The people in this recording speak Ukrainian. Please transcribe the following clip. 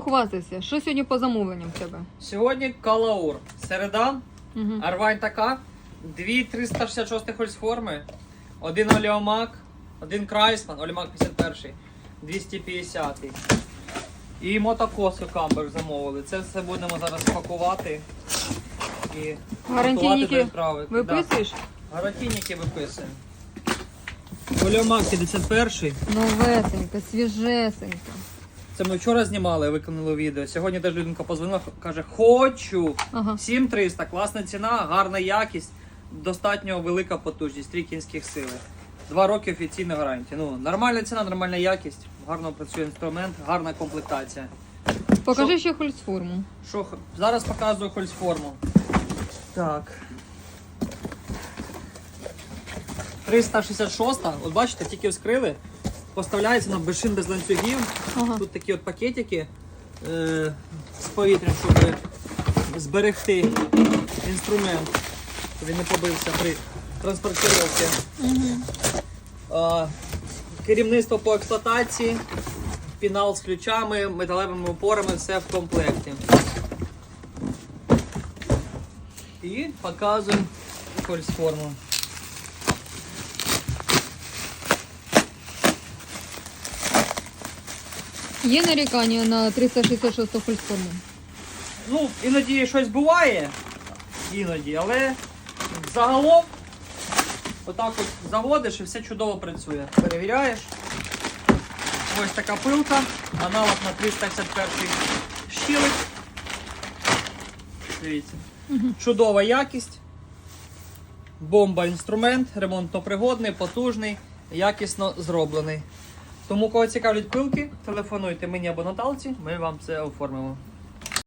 Хвастайся, що сьогодні по замовленням в тебе? Сьогодні Калаур. Середа, Угу. Арвайн така, дві 366 хольсформи, один Оліомак, один Крайсман, Оліомак 51, 250. І мотокосу камбер замовили. Це все будемо зараз пакувати і Гарантійники готувати до відправки. Виписуєш? Да. Гарантійники виписуємо. Оліомак 51. Новесенька, свіжесенька. Це ми вчора знімали, виконали відео. Сьогодні теж людинка позвонила, каже, хочу. Ага. 7300, класна ціна, гарна якість, достатньо велика потужність, три кінських сили. Два роки офіційна гарантія. Ну, нормальна ціна, нормальна якість, гарно працює інструмент, гарна комплектація. Покажи ще хольцформу. Що, х- зараз показую хольсформу. Так. 366, от бачите, тільки вскрили. Поставляється на безшин без ланцюгів. Ага. Тут такі от пакетики е, з повітрям, щоб зберегти інструмент, щоб він не побився при транспортировці. Е, керівництво по експлуатації, пінал з ключами, металевими опорами, все в комплекті. І показуємо фольсформу. Є нарікання на 366 хольцформу? Ну, іноді щось буває, іноді, але загалом отак от заводиш і все чудово працює. Перевіряєш. Ось така пилка, аналог на 351 щілик. Дивіться. Чудова якість. Бомба інструмент, ремонтно-пригодний, потужний, якісно зроблений. Тому, кого цікавлять пилки, телефонуйте мені або Наталці, ми вам це оформимо.